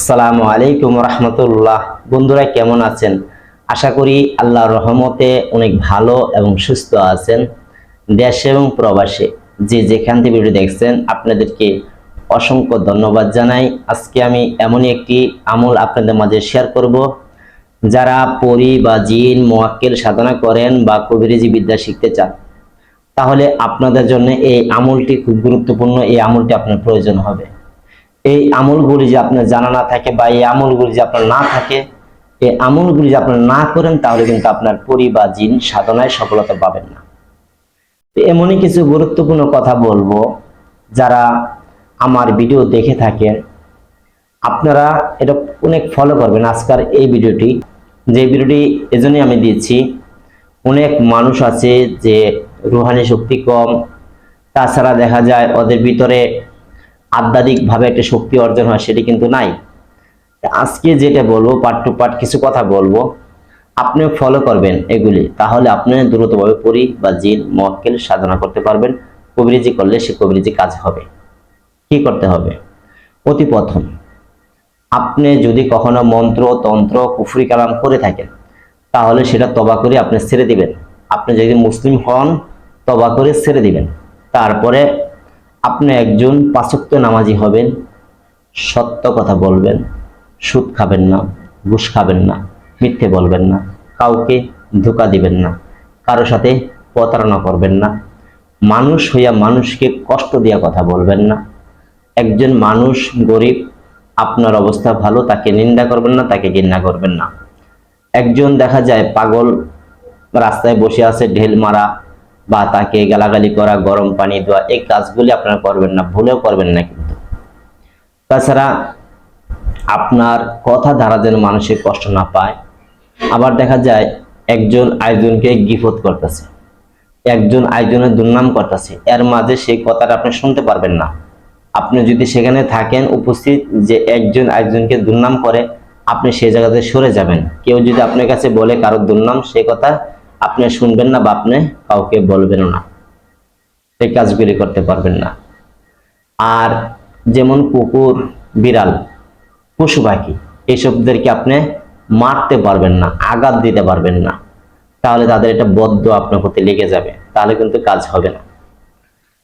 আসসালামু আলাইকুম রহমতুল্লাহ। বন্ধুরা, কেমন আছেন? আশা করি আল্লাহর রহমতে অনেক ভালো এবং সুস্থ আছেন দেশে এবং প্রবাসে। যে যেখান থেকে ভিডিও দেখছেন, আপনাদেরকে অসংখ্য ধন্যবাদ জানাই। আজকে আমি এমনই একটি আমল আপনাদের মাঝে শেয়ার করব। যারা পরি বা জিন মোয়াক্কেল সাধনা করেন বা কবিরেজি বিদ্যা শিখতে চান, তাহলে আপনাদের জন্য এই আমলটি খুব গুরুত্বপূর্ণ। এই আমলটি আপনার প্রয়োজন হবে। এই আমলগুলি যে আপনার জানা না থাকে বা এই আমলগুলি যে আপনার না থাকে, এই আমলগুলি যে আপনার না করেন, তাহলে কিন্তু আপনার পরি বা জিন সাধনায় সফলতা পাবেন না। এমনই কিছু গুরুত্বপূর্ণ কথা বলব, যারা আমার ভিডিও দেখে থাকেন, আপনারা এটা অনেক ফলো করবেন আজকাল এই ভিডিওটি। যে ভিডিওটি এজন্যই আমি দিয়েছি, অনেক মানুষ আছে যে রুহানি শক্তি কম, তাছাড়া দেখা যায় ওদের ভিতরে আধ্যাত্মিকভাবে একটা শক্তি অর্জন হয়, সেটি কিন্তু নাই। আজকে যেটা বলব পার্ট টু পার্ট কিছু কথা বলব। আপনিও ফলো করবেন এগুলি, তাহলে আপনি দ্রুতভাবে পরি বা জিন, মক্কেল সাধনা করতে পারবেন। কবিরিজি করলে সে কবিরিজি কাজ হবে। কি করতে হবে? অতি প্রথম, আপনি যদি কখনো মন্ত্র, তন্ত্র, কুফরি কালাম করে থাকেন, তাহলে সেটা তবা করে আপনি ছেড়ে দিবেন। আপনি যদি মুসলিম হন, তবা করে ছেড়ে দিবেন। তারপরে আপনি একজন পাঁচক্য নামাজি হবেন, সত্য কথা বলবেন, সুদ খাবেন না, ঘুষ খাবেন না, মিথ্যে বলবেন না, কাউকে ধোকা দিবেন না, কারও সাথে প্রতারণা করবেন না। মানুষ হইয়া মানুষকে কষ্ট দিয়া কথা বলবেন না। একজন মানুষ গরিব, আপনার অবস্থা ভালো, তাকে নিন্দা করবেন না, তাকে ঘৃণা করবেন না। একজন দেখা যায় পাগল, রাস্তায় বসে আছে, ঢেল মারা বা তাকে গালাগালি করা, গরম পানি দেওয়া, এই কাজগুলি আপনারা করবেন না, ভুলেও করবেন না কিন্তু। তাছাড়া আপনার কথা দ্বারা যেন মানুষের কষ্ট না পায়, আবার দেখা যায় একজন আরেকজনকে গিফত করতেছে, একজন আরেকজনের দুর্নাম করতেছে, এর মাঝে সেই কথাটা আপনি শুনতে পারবেন না। আপনি যদি সেখানে থাকেন উপস্থিত যে একজন আরেকজনকে দুর্নাম করে, আপনি সেই জায়গাতে সরে যাবেন। কেউ যদি আপনার কাছে বলে কারোর দুর্নাম সে কথা আপনি শুনবেন না বা আপনি কাউকে বলবেনও না। এই কাজগুলি করতে পারবেন না। আর যেমন কুকুর, বিড়াল, পশু পাখি এইসবদেরকে আপনি মারতে পারবেন না, আঘাত দিতে পারবেন না। তাহলে তাদের এটা বদ্ধ আপনার প্রতি লেগে যাবে। তাহলে কিন্তু কাজ হবে না।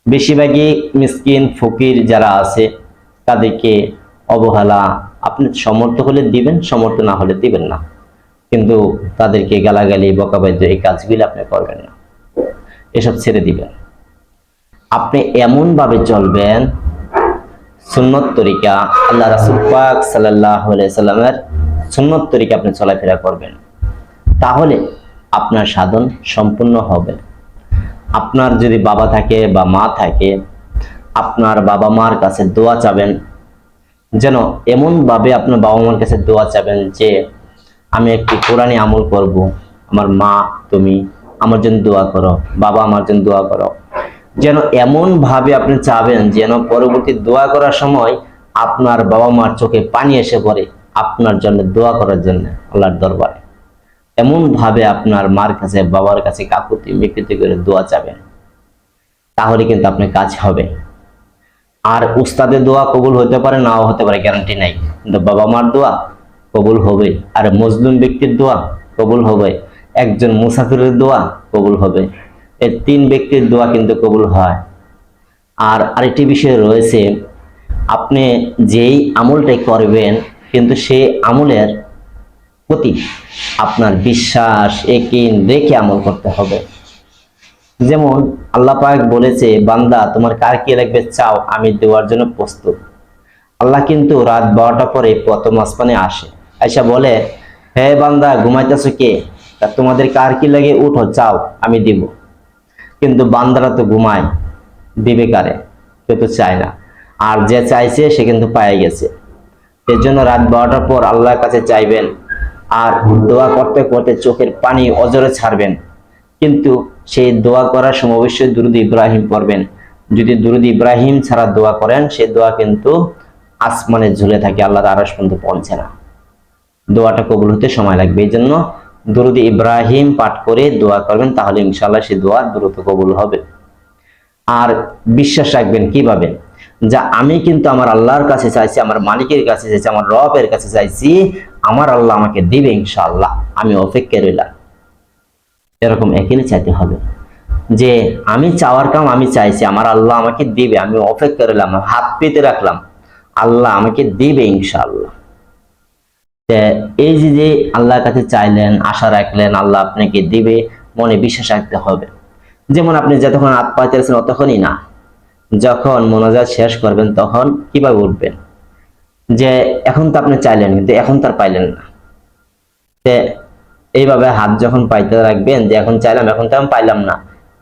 বেশিরভাগই মিসকিন, ফকির যারা আছে, তাদেরকে অবহেলা আপনি সমর্থ হলে দিবেন, সমর্থ না হলে দিবেন না। কিন্তু তাদেরকে গালাগালি বকাবাদ্য এই কাজগুলি আপনি করবেন না। এসব ছেড়ে দিবেন। আপনি এমন ভাবে চলবেন, সুন্নত তরিকা আল্লাহ রাসুল পাক সাল্লামের সুন্নত তরিকা আপনি চলাফেরা করবেন। তাহলে আপনার সাধন সম্পূর্ণ হবে। আপনার যদি বাবা থাকে বা মা থাকে, আপনার বাবা মার কাছে দোয়া চাবেন, যেন এমনভাবে আপনার বাবা মার কাছে দোয়া চাবেন যে আমি একটি কোরআনে আমল করব। আমার মা, তুমি আমার জন্য দোয়া করো। বাবা আমার জন্য দোয়া করো। যেন এমন ভাবে আপনি চাবেন যেন পরবর্তী দোয়া করার সময় আপনার বাবা মার চোখে পানি এসে পড়ে আপনার জন্য দোয়া করার জন্য আল্লাহর দরবারে। এমন ভাবে আপনার মার কাছে, বাবার কাছে কাকুতি মিকৃতি করে দোয়া চাবেন। তাহলে কিন্তু আপনার কাজ হবে। আর উস্তাদের দোয়া কবুল হতে পারে, নাও হতে পারে গ্যারান্টি নাই। কিন্তু বাবা মার দোয়া কবুল হবে। আর মজলুম ব্যক্তির দোয়া কবুল হবে। একজন মুসাফিরের দোয়া কবুল হবে। এই তিন ব্যক্তির দোয়া কিন্তু কবুল হয়। আর আরেকটি বিষয় রয়েছে, আপনি যেই আমলটাই করবেন, কিন্তু সেই আমলের প্রতি আপনার বিশ্বাস একিন রেখে আমল করতে হবে। যেমন আল্লাহ পাক বলেছে, বান্দা, তোমার কার কি লাগবে চাও, আমি দেওয়ার জন্য প্রস্তুত। আল্লাহ কিন্তু রাত বারোটা পরে প্রথম আসমানে আসে। আইসা বলে, হে বান্দা, ঘুমাইতেছো কে? তা তোমাদের কার কি লাগে উঠো চাও আমি দিব। কিন্তু বান্দারা তো ঘুমায় দিবে কারে কেউ তো চায় না। আর যে চাইছে, সে কিন্তু পায়ে গেছে। এর জন্য রাত বারোটার পর আল্লাহর কাছে চাইবেন আর দোয়া করতে করতে চোখের পানি অজরে ছাড়বেন। কিন্তু সেই দোয়া করার সময় অবশ্যই দুরুদ ইব্রাহিম পড়বেন। যদি দুরুদ ইব্রাহিম ছাড়া দোয়া করেন সেই দোয়া কিন্তু আসমানে ঝুলে থাকে আল্লাহ আরস পর্যন্ত পৌঁছে না। দোয়াটা কবুল হতে সময় লাগবে। এই জন্য দুরুদ ইব্রাহিম পাঠ করে দোয়া করবেন, তাহলে ইনশাল্লাহ সেই দোয়া দ্রুত কবুল হবে। আর বিশ্বাস রাখবেন কীভাবে? যা আমি কিন্তু আমার আল্লাহর কাছে চাইছি, আমার মালিকের কাছে চাইছি, আমার রবের কাছে চাইছি, আমার আল্লাহ আমাকে দিবে ইনশাআল্লাহ। আমি অপেক্ষা রইলাম। এরকম একই চাইতে হবে। যে আমি চাওয়ার কাম আমি চাইছি, আমার আল্লাহ আমাকে দিবে, আমি অপেক্ষা রইলাম, হাত পেতে রাখলাম, আল্লাহ আমাকে দিবে ইনশাআল্লাহ। এই যে যে আল্লাহর কাছে চাইলেন, আশা রাখলেন, আল্লাহ আপনাকে দিবে, মনে বিশ্বাস রাখতে হবে। যেমন আপনি যতক্ষণ হাত পাইতেছেন অতক্ষণই না, যখন মোনাজাত শেষ করবেন তখন কীভাবে উঠবেন? যে এখন তো আপনি চাইলেন, কিন্তু এখন তার পাইলেন না। এইভাবে হাত যখন পাইতে রাখবেন, যে এখন চাইলাম, এখন তো আমি পাইলাম না,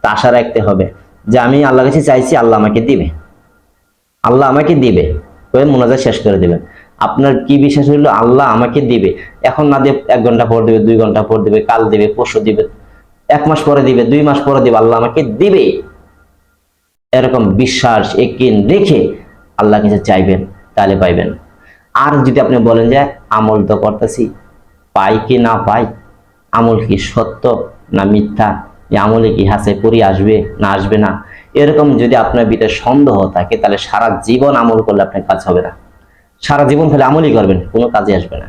তা আশা রাখতে হবে যে আমি আল্লাহর কাছে চাইছি, আল্লাহ আমাকে দিবে। আল্লাহ আমাকে দিবে, ওই মোনাজাত শেষ করে দিবেন। আপনার কি বিশ্বাস হইল? আল্লাহ আমাকে দিবে। এখন না দিয়ে এক ঘণ্টা পর দিবে, দুই ঘণ্টা পর দিবে, কাল দিবে, পরশু দিবে, এক মাস পরে দিবে, দুই মাস পরে দিবে, আল্লাহ আমাকে দিবে। এরকম বিশ্বাস একিন রেখে আল্লাহ কাছে চাইবেন, তাহলে পাইবেন। আর যদি আপনি বলেন যে, আমল তো করতেছি, পাই কি না পাই? আমল কি সত্য না মিথ্যা? এই আমলে কি হাসে পরি আসবে না আসবে না? এরকম যদি আপনার ভিতরে সন্দেহ থাকে, তাহলে সারা জীবন আমল করলে আপনার কাজ হবে না। সারা জীবন ফেলে আমলই করবেন, কোনো কাজে আসবে না।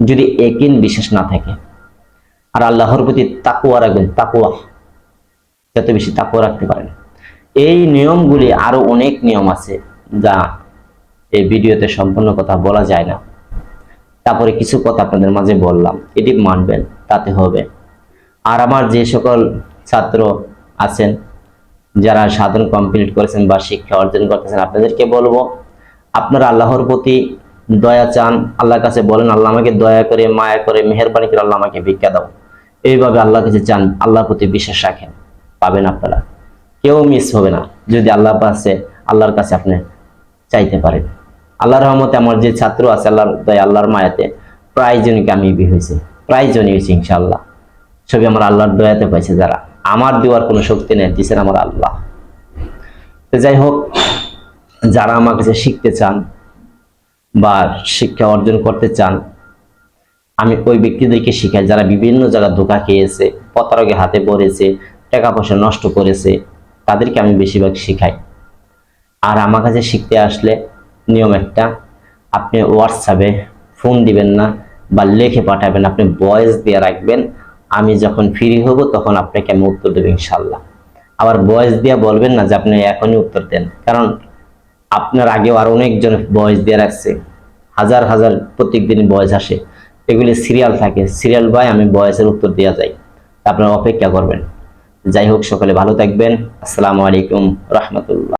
যদি একিন বিশ্বাস না থাকে, আর আল্লাহর প্রতি তাকুয়া রাখবেন তাকুয়া যত বেশি তাকুয়া রাখতে পারেন। এই নিয়মগুলি আরও অনেক নিয়ম আছে যা এই ভিডিওতে সম্পূর্ণ কথা বলা যায় না। তারপরে কিছু কথা আপনাদের মাঝে বললাম, এটি মানবেন, তাতে হবে। আর আমার যে সকল ছাত্র আছেন, যারা সাধন কমপ্লিট করেছেন বা শিক্ষা অর্জন করতেছেন, আপনাদেরকে বলব আপনারা আল্লাহর প্রতি দয়া চান, আল্লাহর কাছে বলেন, আল্লাহ আমাকে দয়া করে, মায়া করে, মেহরবানি করে আল্লাহ আমাকে ভিক্ষা দাও। এইভাবে আল্লাহর কাছে চান, আল্লাহর প্রতি বিশ্বাস রাখেন। পাবেন আপনারা। কেউ মিস হবে না, যদি আল্লাহ পাশে আল্লাহর কাছে আপনি চাইতে পারেন। আল্লাহর রহমতে আমার যে ছাত্র আছে, আল্লাহর দয়া, আল্লাহর মায়াতে প্রায় জনই কামিয়াবি হয়েছে প্রায় জনই হয়েছে, ইনশাআল্লাহ। সবই আমার আল্লাহর দয়াতে পাইছে যারা। আমার দেওয়ার কোনো শক্তি নেই দিচ্ছেন আমার আল্লাহ। যাই হোক যারা আমার কাছে শিখতে চান বা শিক্ষা অর্জন করতে চান, আমি ওই ব্যক্তিদেরকে শিখাই যারা বিভিন্ন জায়গায় ধোকা খেয়েছে, প্রতারকের হাতে পড়েছে, টাকা পয়সা নষ্ট করেছে, তাদেরকে আমি বেশিরভাগ শিখাই। আর আমার কাছে শিখতে আসলে নিয়ম একটা, আপনি হোয়াটসঅ্যাপে ফোন দিবেন না বা লেখে পাঠাবেন, আপনি ভয়েস দিয়ে রাখবেন, আমি যখন ফ্রি হব তখন আপনাকে আমি উত্তর দেবো ইনশাল্লাহ আবার ভয়েস দিয়ে বলবেন না যে আপনি এখনই উত্তর দেন, কারণ আপনার আগেও আর অনেকজন বয়স দিয়ে রাখছে। হাজার হাজার প্রত্যেক দিন বয়স আসে। এগুলি সিরিয়াল থাকে। সিরিয়াল বাই আমি বয়সের উত্তর দেওয়া যাই। আপনারা অপেক্ষা করবেন। যাই হোক, সকলে ভালো থাকবেন। আসসালামু আলাইকুম রহমতুল্লাহ।